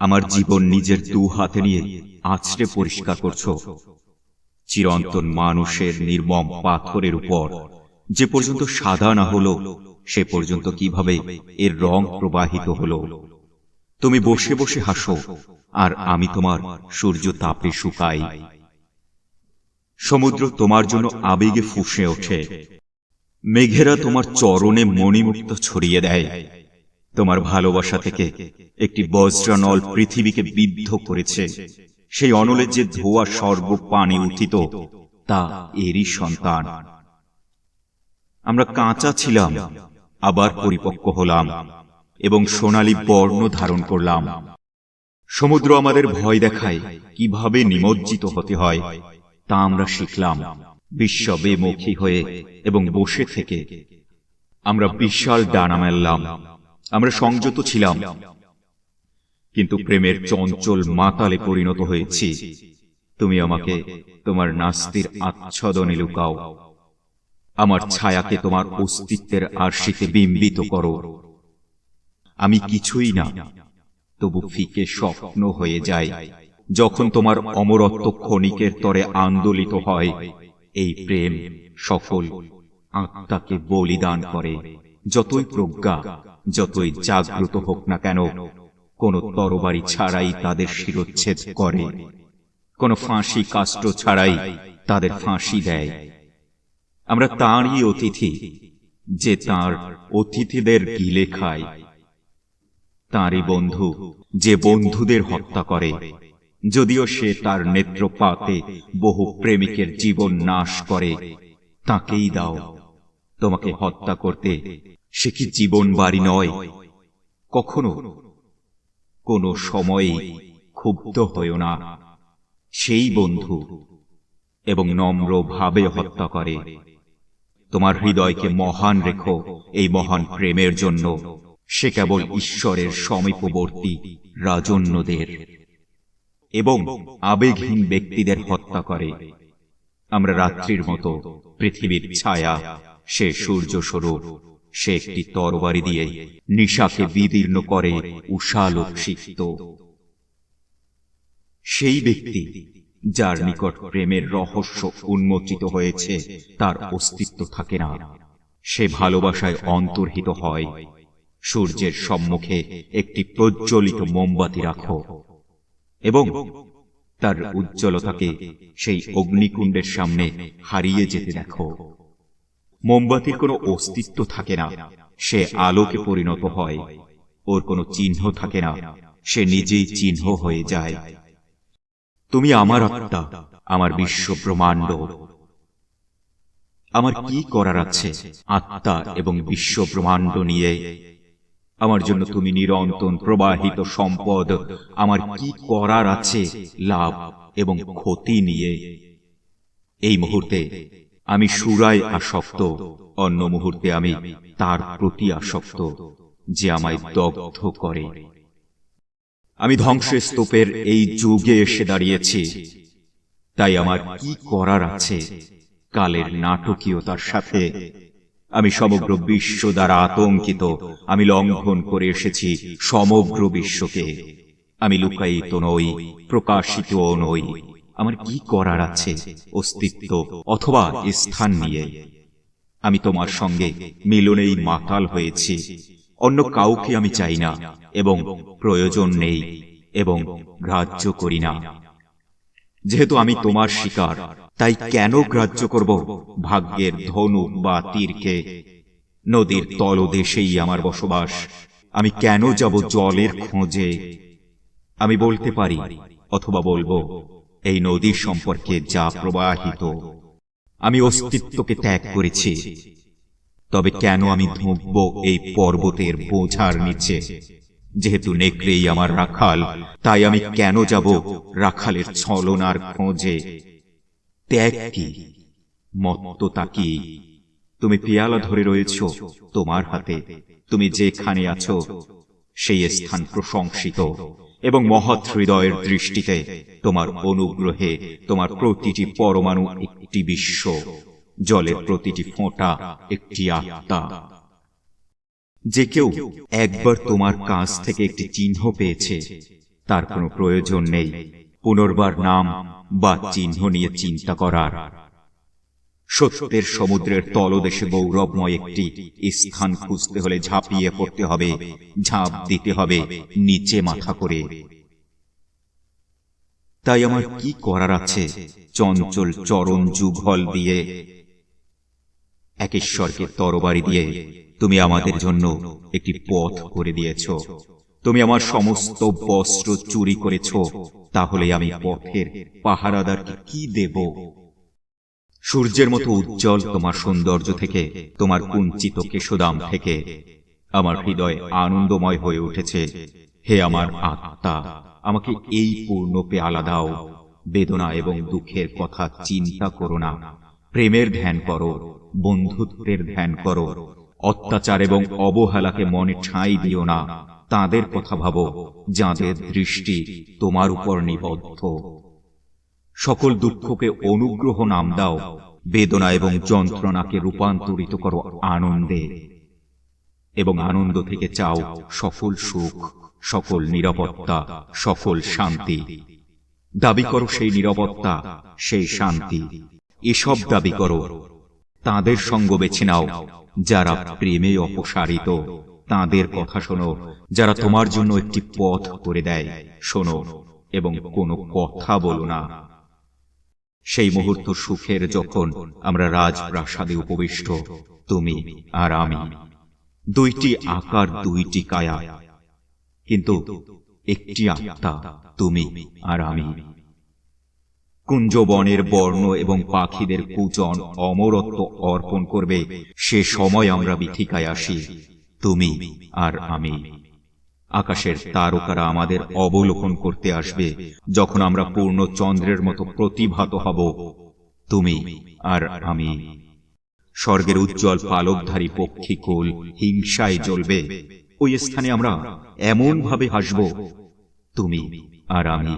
আমার জীবন নিজের দু হাতে নিয়ে আছড়ে পরিষ্কার করছ। চিরন্তন মানুষের নির্মম পাথরের উপর। যে পর্যন্ত সাদা না হলো সে পর্যন্ত কীভাবে এর রং প্রবাহিত হলো? তুমি বসে বসে হাসো আর আমি তোমার সূর্য তাপে শুকাই। সমুদ্র তোমার জন্য আবেগে ফুঁসে ওঠে। মেঘেরা তোমার চরণে মণিমুক্ত ছড়িয়ে দেয়। তোমার ভালোবাসা থেকে একটি বজ্রানল পৃথিবীকে বিদ্ধ করেছে। সেই অনলের যে ধোয়া সর্ব পানি উঠিত, তা এরই সন্তান। আমরা কাঁচা ছিলাম, আবার পরিপক্ক হলাম, এবং সোনালী বর্ণ ধারণ করলাম। সমুদ্র আমাদের ভয় দেখায়, কীভাবে নিমজ্জিত হতে হয়, তা আমরা শিখলাম, বিশ্ববেমুখী হয়ে এবং বসে থেকে। আমরা বিশাল ডানা মেললাম আমরা সংযত ছিলাম। কিন্তু প্রেমের চঞ্চল মাতালে পরিণত হয়েছি। তুমি আমাকে তোমার নাস্তির আচ্ছাদনে লুকাও। আমার ছায়াকে তোমার অস্তিত্বের আরশিতে বিম্বিত করো। আমি কিছুই না, তবু ফিকে স্বপ্ন হয়ে যায়। যখন তোমার অমরত্ব ক্ষণিকের তরে আন্দোলিত হয়, এই প্রেম সকল আত্মাকে বলিদান করে, যতই প্রজ্ঞা যতই জাগ্রত হোক না কেন, কোন তরবারি ছাড়াই তাদের শিরোচ্ছেদ করে। কোন ফাঁসি কাষ্ট ছাড়াই তাদের ফাঁসি দেয়। আমরা তাঁরই অতিথি, যে তার অতিথিদের গিলে খায়। তাঁরই বন্ধু, যে বন্ধুদের হত্যা করে। যদিও সে তার নেত্রপাতে বহু প্রেমিকের জীবন নাশ করে, তাকেই দাও, তোমাকে হত্যা করতে সে কি জীবন বাড়ি নয়? কখনো? কোনো সময়ে ক্ষুব্ধ হয়েও না। সেই বন্ধু এবং নম্র ভাবে হত্যা করে। তোমার হৃদয়কে মহান রেখো এই মহান প্রেমের জন্য। সে কেবল ঈশ্বরের সমীপবর্তী রাজন্যদের এবং আবেগহীন ব্যক্তিদের হত্যা করে। আমরা রাত্রির মতো পৃথিবীর ছায়া সে সূর্য স্বরূপ সে একটি তরবারি দিয়ে নিশাকে বিদীর্ণ করে উষালোক সিক্ত সেই ব্যক্তি যার নিকট প্রেমের রহস্য উন্মোচিত হয়েছে, তার অস্তিত্ব থাকে না। সে ভালোবাসায় অন্তর্হিত হয়। সূর্যের সম্মুখে একটি প্রজ্বলিত মোমবাতি রাখো এবং তার উজ্জ্বলতাকে সেই অগ্নিকুণ্ডের সামনে হারিয়ে যেতে দেখো। মোমবাতির কোনো অস্তিত্ব থাকে না। সে আলোকে পরিণত হয়। ওর কোনো চিহ্ন থাকে না। সে নিজেই চিহ্ন হয়ে যায়। তুমি আমার আত্মা, আমার বিশ্ব ব্রহ্মাণ্ড। আমার কি করার আছে? আত্মা এবং বিশ্ব ব্রহ্মাণ্ড নিয়ে। আমার জন্য তুমি নিরন্তন প্রবাহিত সম্পদ। আমার কি করার আছে? লাভ এবং ক্ষতি নিয়ে। এই মুহূর্তে আমি সুরায় আসক্ত। অন্য মুহূর্তে আমি তার প্রতি আসক্ত, যে আমায় দগ্ধ করে। আমি ধ্বংসের স্তূপের এই যুগে এসে দাঁড়িয়েছি। তাই আমার কি করার আছে? কালের নাটকীয়তার সাথে আমি সমগ্র বিশ্ব দ্বারা আতঙ্কিত। আমি লঙ্ঘন করে এসেছি সমগ্র বিশ্বকে। আমি লুকায়িত নই, প্রকাশিত নই। আমার কি করার আছে অস্তিত্ব অথবা স্থান নিয়ে? আমি তোমার সঙ্গে মিলনেই মাতাল হয়েছি। অন্য কাউকে আমি চাই না এবং প্রয়োজন নেই এবং গ্রাহ্য করি না। যেহেতু আমি তোমার শিকার, তাই কেন গ্রাহ্য করব? ভাগ্যের ধনু বা তীরকে নদীর তলদেশেই আমার বসবাস। আমি কেন যাব জলের খোঁজে? আমি বলতে পারি অথবা বলব এই নদীর সম্পর্কে যা প্রবাহিত, আমি অস্তিত্বকে ত্যাগ করেছি। তবে কেন আমি ধুঁকব এই পর্বতের বোঝার নিচে? যেহেতু নেকড়েই আমার রাখাল, তাই আমি কেন যাব রাখালের ছলনার খোঁজে? ত্যাগ কি? মত্ততা কি? তুমি পেয়ালা ধরে রয়েছ তোমার হাতে। তুমি যেখানে আছো, সেই স্থান প্রশংসিত। এবং মহৎ হৃদয়ের দৃষ্টিতে তোমার অনুগ্রহে তোমার প্রতিটি পরমাণু একটি বিশ্ব, জলের প্রতিটি ফোঁটা একটি আত্মা। যে কেউ একবার তোমার কাছ থেকে একটি চিহ্ন পেয়েছে, তার কোনো প্রয়োজন নেই। পুনর্বার নাম বা চিহ্ন নিয়ে চিন্তা করার। সত্যের সমুদ্রের তলদেশে গৌরবময় একটি স্থান খুঁজতে হলে ঝাঁপিয়ে পড়তে হবে, ঝাঁপ দিতে হবে, নিচে মাথা করে। তাই আমার কি করার আছে? চঞ্চল চরণ যুগল দিয়ে একেশ্বরকে তরবারি দিয়ে, তুমি আমাদের জন্য একটি পথ করে দিয়েছ। তুমি আমার সমস্ত বস্ত্র চুরি করেছ, তাহলে আমি পথের পাহারাদারকে কি দেব? সূর্যের মতো উজ্জ্বল তোমার সৌন্দর্য থেকে তোমার কুঞ্চিত কেশোদাম থেকে আমার হৃদয় আনন্দময় হয়ে উঠেছে। হে আমার আত্মা আমাকে এই পূর্ণ পেয়ালা দাও। বেদনা এবং দুঃখের কথা চিন্তা করো না। প্রেমের ধ্যান করো বন্ধুত্বের ধ্যান করো অত্যাচার এবং অবহেলাকে মনে ঠাঁই দিও না। তাদের কথা ভাবো যাদের দৃষ্টি তোমার উপর নিবদ্ধ। সকল দুঃখকে অনুগ্রহ নাম দাও, বেদনা এবং যন্ত্রণাকে রূপান্তরিত করো আনন্দে। এবং আনন্দ থেকে চাও সকল সুখ, সকল নিরাপত্তা, সকল শান্তি। দাবি করো সেই নিরাপত্তা, সেই শান্তি। এসব দাবি করো। তাদের সঙ্গ বেছে নাও, যারা প্রেমে অপসারিত। তাদের কথা শোনো, যারা তোমার জন্য একটি পথ করে দেয়। শোনো এবং কোনো কথা বলো না। সেই মুহূর্ত সুখের যখন আমরা রাজপ্রাসাদে উপবিষ্ট তুমি আর আমি। দুইটি আকার দুইটি কায়া। কিন্তু একটি আত্মা তুমি আর আমি। কুঞ্জবনের বর্ণ এবং পাখিদের কুচন অমরত্ব অর্পণ করবে সে সময় আমরা বিথিকায় আসি তুমি আর আমি। আকাশের তারকারা আমাদের অবলোকন করতে আসবে যখন আমরা পূর্ণ চন্দ্রের মতো প্রতিভাত হব। তুমি আর আমি। স্বর্গের উজ্জ্বল পালকধারী পক্ষীকুল হিংসায় জ্বলবে। ওই স্থানে আমরা এমন ভাবে হাসব, তুমি আর আমি।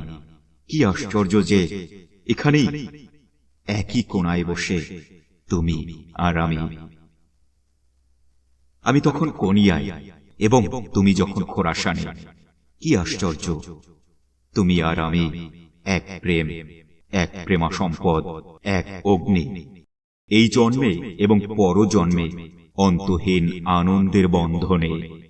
কি আশ্চর্য যে এখানেই একই কোনায় বসে তুমি আর আমি। আমি তখন কোনিয়ায় এবং তুমি যখন খোরাসানে, কি আশ্চর্য, তুমি আর আমি এক প্রেম, এক প্রেমা সম্পদ এক অগ্নি। এই জন্মে এবং পরজন্মে অন্তহীন আনন্দের বন্ধনে